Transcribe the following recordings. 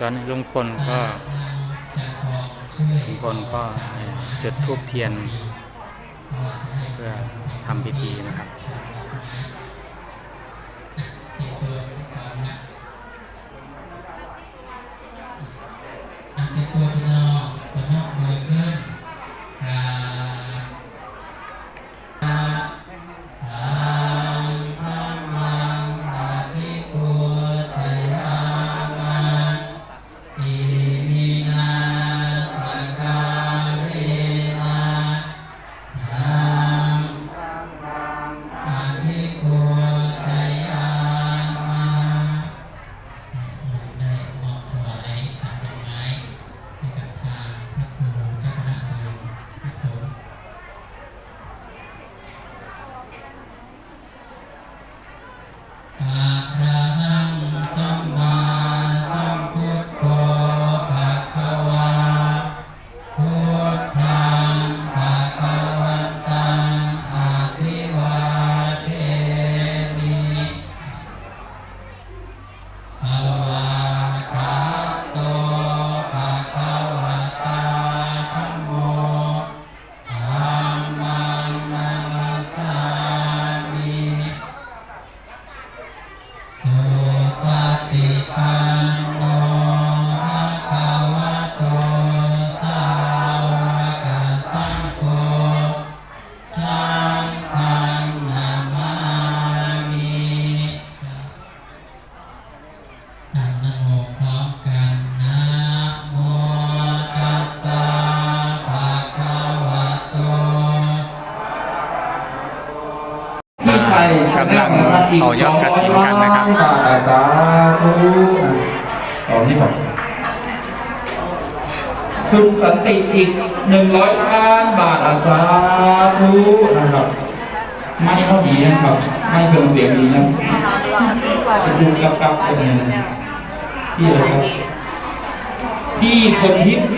ตอนนี้ลุงพลก็ลุงพลก็จุดธูปเทียน เพื่อทำพิธีนะครับำลังเอยอดกฐินกันนะครับสอยล้านบาทสาธุตอนนี้บอกคุณสันติอีกหนึ่งร้อยล้านบาทอาสาธุนะครับไม่เท่าดีนะครับไม่เพิ่งเสียงดีนะจะดูกับกับเป็นยังไงพี่อะไรครับพี่คนทิพย์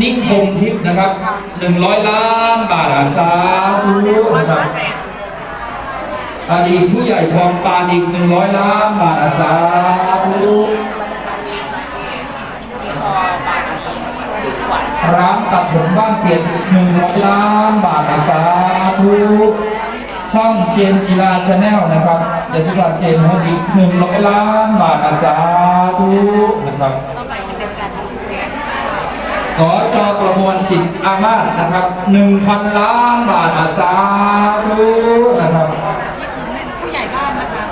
นิคมทิพย์นะครับหนึ่งร้อยล้านบาทอาสาธุนะครับ อดีตผู้ใหญ่ทองปานอีกหนึ่งร้อยล้านบาทอาสาธุร้านตัดผมบ้านเปลี่ยนอีกหนึ่งร้อยล้านบาทอาสาธุช่องเจนกีฬาชาแนลนะครับเดซิกาเซนฮอีกหนึ่งร้อยล้านบาทอาสาธุนะครับสจประมวลจิตอามาศนะครับหนึ่งพันล้านบาทอาสาธุนะครับ ผู้ใหญ่บ้านนะคะ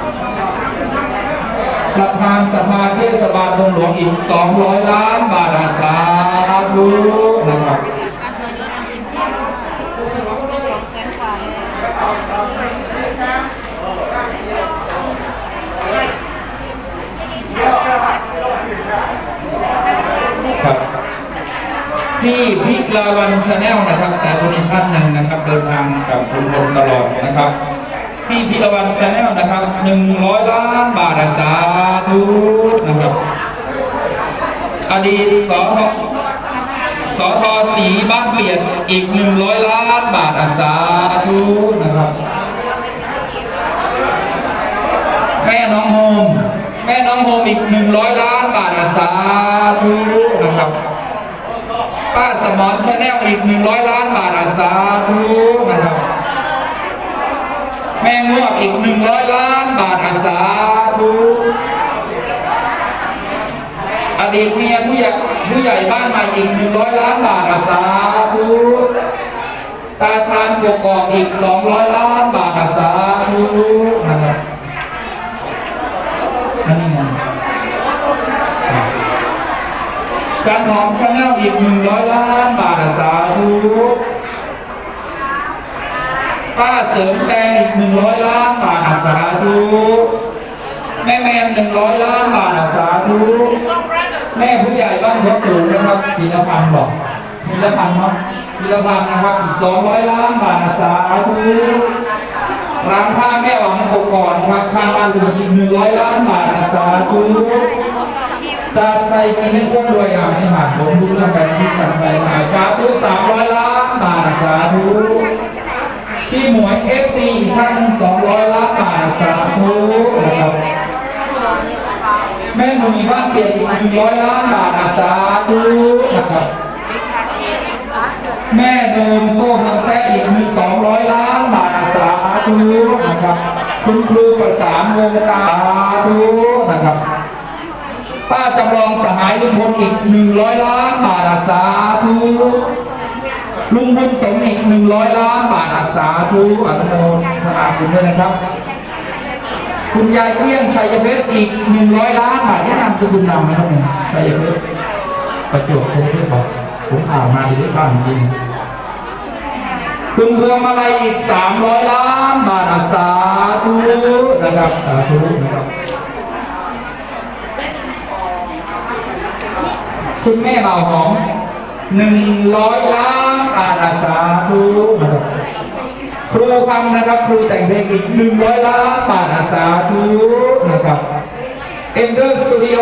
ประธานสภาเทศบาลดงหลวงอีก 200 ล้านบาทสาธุนะครับที่สองแสนกว่าเลยครับพี่พิลาวันชาแนลนะครับสายคนอีกท่านหนึ่งนะครับ เดินทางกับคุณพลตลอดนะครับ พี่พิลาวันชาแนลนะครับ100ล้านบาทอาสาธุนะครับ อดีตสทสทสีบ้านเปลี่ยนอีก100ล้านบาทอาสาธุนะครับแม่น้องโฮมแม่น้องโฮมอีก100ล้านบาทอาสาธุนะครับป้าสมอนชาแนลอีก100ล้านบาทอาสาธุนะครับ ม่งวกอีก 100 ล้านบาทอาสาธุอดีตเมียผู้ใหญ่ผู้ใหญ่บ้านใหม่อีก 100 ล้านบาทอาสาธุตาชาญกกอกอีก 200 ล้านบาทอาสาธุนะครับอันนี้ไงจันหอมชาแนลอีก 100 ล้านบาทอาสาธุ ป้าเสริมแตงอีก100ล้านบาทอาสาธุแม่แมน100ล้านบาทอาสาธุแม่ผู้ใหญ่บ้านหัวสูงนะครับธีรพันธ์บอกธีรพันธ์เนาะธีรพันธ์นะครับอีก200ล้านบาทอาสาธุร้านผ้าแม่หวังกก่อนครับข้างบ้านลุงอีก100ล้านบาทอาสาธุตาไทยกินนึกว่ารวยอะนี่หาผมดูแล้วกันที่สันไทยมหาสาธุสามร้อยล้านบาทสาธุพี่หมวยเอฟซีอีกท่าน หนุ่ม่หนุ่ยบ้านเปลี่ยนอีกหนึ่งร้อยล้านบาทอาสาธุนะครับแม่เดิมโซ่เมืองแซ่อีกหนึ่งสองร้อยล้านบาทอาสาธุนะครับ คุณครูประสานวงกาสาธุนะครับ ป้าจำลองสหายลุงพลอีกหนึ่งร้อยล้านบาทอาสาธุลุงบุญสมอีกหนึ่งร้อยล้านบาทอาสาธุอนุโมทนาคุณด้วยนะครับ คุณยายเปี้ยงชัยเพชรอีกหนึ่งร้อยล้านบาทที่นามสกุลนำนะครับเนี่ยชัยเพชรประจวบชัยเพชรบอกผมอ่านมาดีด้วยบ้านจริงคุณเพื่อมาลัยอีกสามร้อยล้านบาทอาสาธุนะครับสาธุนะครับคุณแม่เบาหอมหนึ่งร้อยล้าน บาทอาสาธุนะครับครูคำนะครับครูแต่งเพลงอีกหนึ่งร้อยล้านบาทอาสาธุนะครับเอ็มเดอร์สตูดิโอ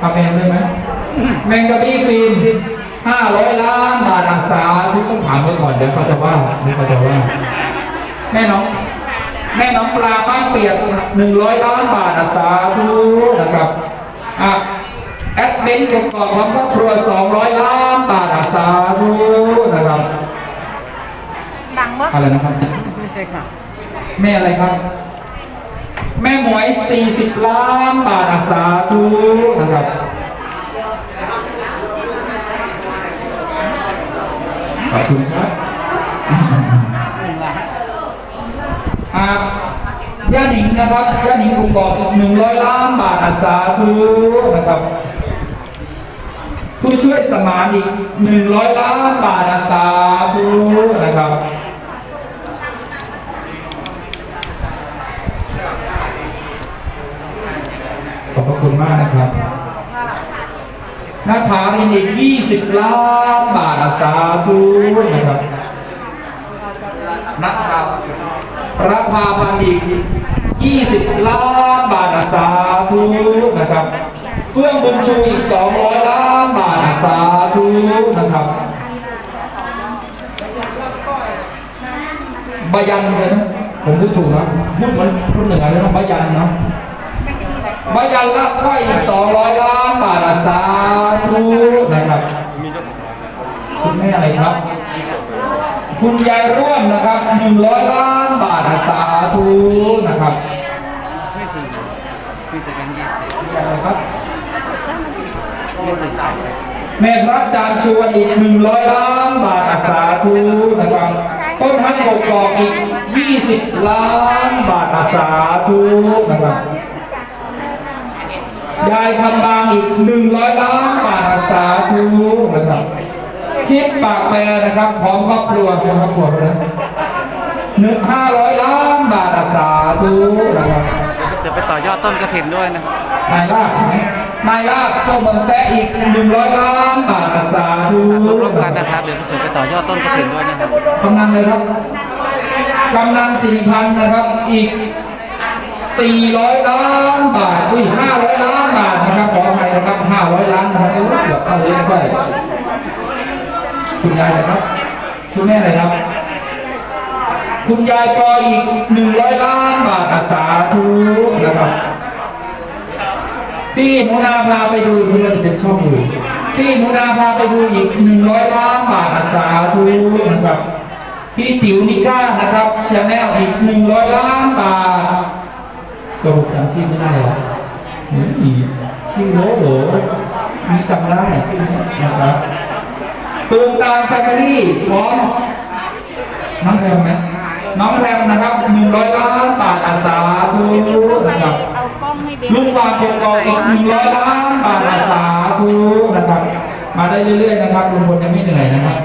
ทำเองได้ไหมแมงกะบี้ฟิล์มห้าร้อยล้านบาทอาสาทุกต้องถามไว้ก่อนเดี๋ยวเขาจะว่าเดี๋ยวเขาจะว่าแม่น้องแม่น้องปลาบ้านเปียกหนึ่งร้อยล้านบาทอาสาธุนะครับอะ แอดมินประกอบของครอบครัวสองร้อยล้านบาทอาสาธุนะครับดังมากอะไรนะครับ แม่อะไรครับ แม่หมวย 40 ล้านบาทอาสาธุนะครับขอบคุณครับอ่าย่าหนิงนะครับย่าหนิงคุบอกอีก100 ล้านบาทอาสาธุนะครับ ผู้ช่วยสมานอีก100ล้านบาทอาสาธุนะครับขอบพระคุณมากนะครับนาถารินอีก20 ล้านบาทอาสาธุนะครับนะครับรับพาพันธ์อีก20 ล้านบาทอาสาธุนะครับ ฟื่องบุญชูอีก 200 ล้านบาทอาสาธุนะครับบายันใช่ไหมผมพูดถูกนะพูดเหมือนคนเหนือเลยนะบายันเนาะบายันรับค่อยอีก 200 ล้านบาทอาสาธุนะครับคุณแม่อะไรครับ คุณยายร่วมนะครับ 100 ล้านบาทอาสาธุนะครับไม่จริงมีแต่แบงค์ยี่สิบคุณยายอะไรครับ ไม่ถึงแปดสิบแม่พระอาจารย์ชวนอีก100ล้านบาทอาสาธุนะครับต้นฮักกกอกอีก20ล้านบาทอาสาธุนะครับยายคำบางอีก100ล้านบาทอาสาธุนะครับชิดปากแปรนะครับพร้อมครอบครัวพร้อมครอบครัวนะหนึ่งห้าร้อยล้านบาทอาสาธุนะครับก็เสือไปต่อยอดต้นกระถินด้วยนะครับนายลาบใช่ไหม นายลาบส้มเมืองแซะอีก 100 ล้านบาทอาสาธุสาธุร่วมกันนะครับเดี๋ยวก็เสือไปต่อยอดต้นกระถินด้วยนะครับกำนันเลยครับกำนันสี่พันนะครับอีก 400 ล้านบาทอุ้ย500 ล้านบาทนะครับขออภัยนะครับ 500 ล้านนะครับโอ้ยเกือบเข้าเลี้ยงไปคุณยายอะไรครับคุณแม่อะไรครับ คุณยายปออีก 100 ล้านบาทอาสาธุนะครับ พี่หนูนาพาไปดูคุณจะเป็นช่องอื่นพี่หนูนาพาไปดูอีก100ล้านบาทอาสาธุนะครับพี่ติ๋วนิก้านะครับชาแนลอีก100ล้านบาทก็ผมจำชื่อไม่ได้หรอกนี่ชื่อโลโหลนี่จำได้ชื่อนะครับตูมตามแฟมิลี่พร้อมน้องแพมไหมน้องแพมนะครับ100ล้านบาทอาสาธุนะครับ เอากล้องให้เบนลุงวางโกกอกอีก100ล้านบาทอาสาธุนะครับ มาได้เรื่อยๆนะครับลุงพลยังไม่เหนื่อยนะครับ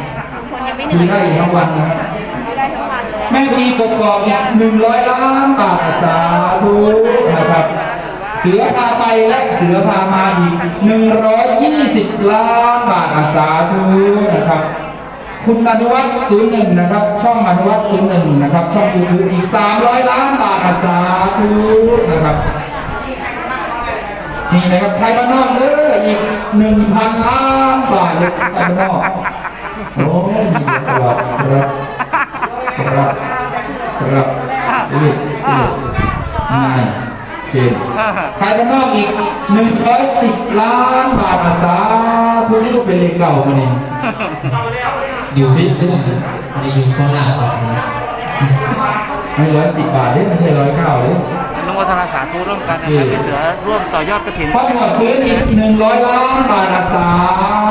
คนยังไม่คุเหนื่ยอยได้อีกทั้งวันนะครับไม่ได้ทั้งวันเลยแม่พีกกอกอีก100ล้านบาทอาสาธุนะครับเสือพาไปและเสือพามาอีก 120 ล้านบาทอาสาธุนะครับ คุณอนุวัฒน์01นะครับ ช่องอนุวัฒน์01นะครับ ช่องยูทูบอีก 300 ล้านบาทอาสาธุนะครับ นี่นะครับไทยบ้านนอกเด้ออีก1,000ล้านบาทเลยไทยบ้านนอกโอ้ยดีตลอดครับครับครับสิสิง่ายเก่งขายบ้านนอกอีกหนึ่งร้อยสิบล้านบาทอาสาทุกเป็นเลขเก่ามาเนี่ยอยู่ที่อันนี้อยู่โคราชก่อนนะไม่ร้อยสิบบาทเด้ไม่ใช่ร้อยเก้าเด้ โมทนาสาธุร่วมกันนะครับพี่เสือร่วมต่อยอดกระถินพระหมวดพื้นอีกหนึ่งร้อยล้านบาทอาสา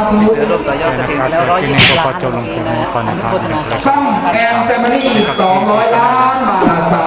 ธุพี่เสือร่วมต่อยอดกระถินไปแล้วร้อยยี่สิบล้านเมื่อกี้นะอนุโมทนาสาธุช่องแอนแฟมิลี่อีกสองร้อยล้านบาทอาสา